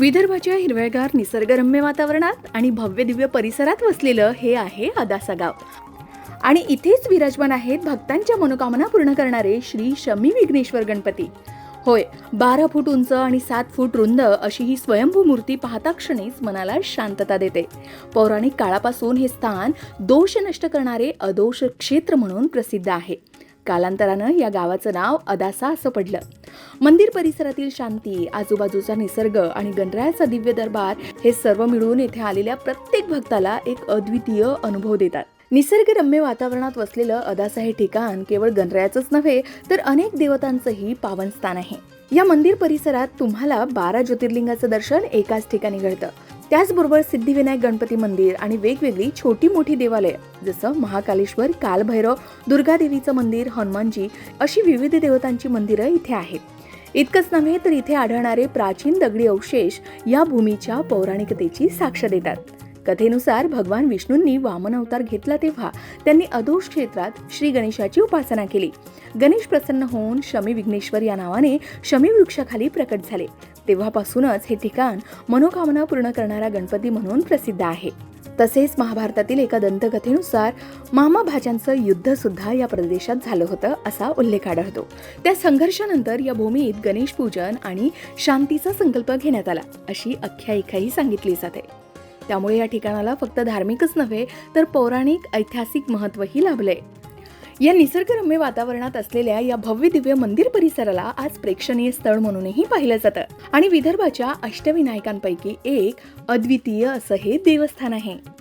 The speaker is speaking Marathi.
विदर्भाच्या हिरव्यागार निसर्गरम्य वातावरणात आणि भव्य दिव्य परिसरात वसलेलं हे आहे अदासा गाव आणि इथेच विराजमान आहेत भक्तांच्या मनोकामना पूर्ण करणारे श्री शमी विघ्नेश्वर गणपती. होय बारा फूट उंच आणि सात फूट रुंद अशी ही स्वयंभू मूर्ती पाहता क्षणीच मनाला शांतता देते. पौराणिक काळापासून हे स्थान दोष नष्ट करणारे अदोष क्षेत्र म्हणून प्रसिद्ध आहे. कालांतरानं या गावाचं नाव अदासा असं पडलं. मंदिर परिसरातील शांती आजूबाजूचा निसर्ग आणि गणरायाचा दिव्य दरबार हे सर्व मिळून येथे आलेल्या प्रत्येक भक्ताला एक अद्वितीय अनुभव देतात. निसर्गरम्य वातावरणात वसलेलं अदासा हे ठिकाण केवळ गणरायाचंच नव्हे तर अनेक देवतांचंही पावन स्थान आहे. या मंदिर परिसरात तुम्हाला बारा ज्योतिर्लिंगाचं दर्शन एकाच ठिकाणी घडतं. त्याचबरोबर सिद्धिविनायक गणपती मंदिर आणि वेगवेगळी छोटी मोठी देवालय जसं महाकालेश्वर कालभैरव दुर्गादेवीचं मंदिर हनुमानजी अशी विविध देवतांची मंदिरं इथे आहेत. इतकंच नव्हे तर इथे आढळणारे प्राचीन दगडी अवशेष या भूमीच्या पौराणिकतेची साक्ष देतात. कथेनुसार भगवान विष्णूंनी वामन अवतार घेतला तेव्हा त्यांनी अदोष क्षेत्रात श्री गणेशाची उपासना केली. गणेश प्रसन्न होऊन शमी विघ्नेश्वर या नावाने शमी वृक्षाखाली प्रकट झाले. तेव्हापासूनच हे ठिकाण मनोकामना पूर्ण करणारा गणपती म्हणून प्रसिद्ध आहे. तसेच महाभारतातील एका दंतकथेनुसार मामा भाज्यांचं युद्ध सुद्धा या प्रदेशात झालं होतं असा उल्लेख आढळतो. त्या संघर्षानंतर या भूमीत गणेश पूजन आणि शांतीचा संकल्प घेण्यात आला अशी आख्यायिकाही सांगितली जाते. त्यामुळे या ठिकाणाला फक्त धार्मिकच नव्हे तर पौराणिक ऐतिहासिक महत्त्वही लाभले या निसर्गरम्य वातावरणात असलेल्या या भव्य दिव्य मंदिर परिसराला आज प्रेक्षणीय स्थळ म्हणूनही पाहिलं जातं. आणि विदर्भाच्या अष्टविनायकांपैकी एक अद्वितीय असं हे देवस्थान आहे.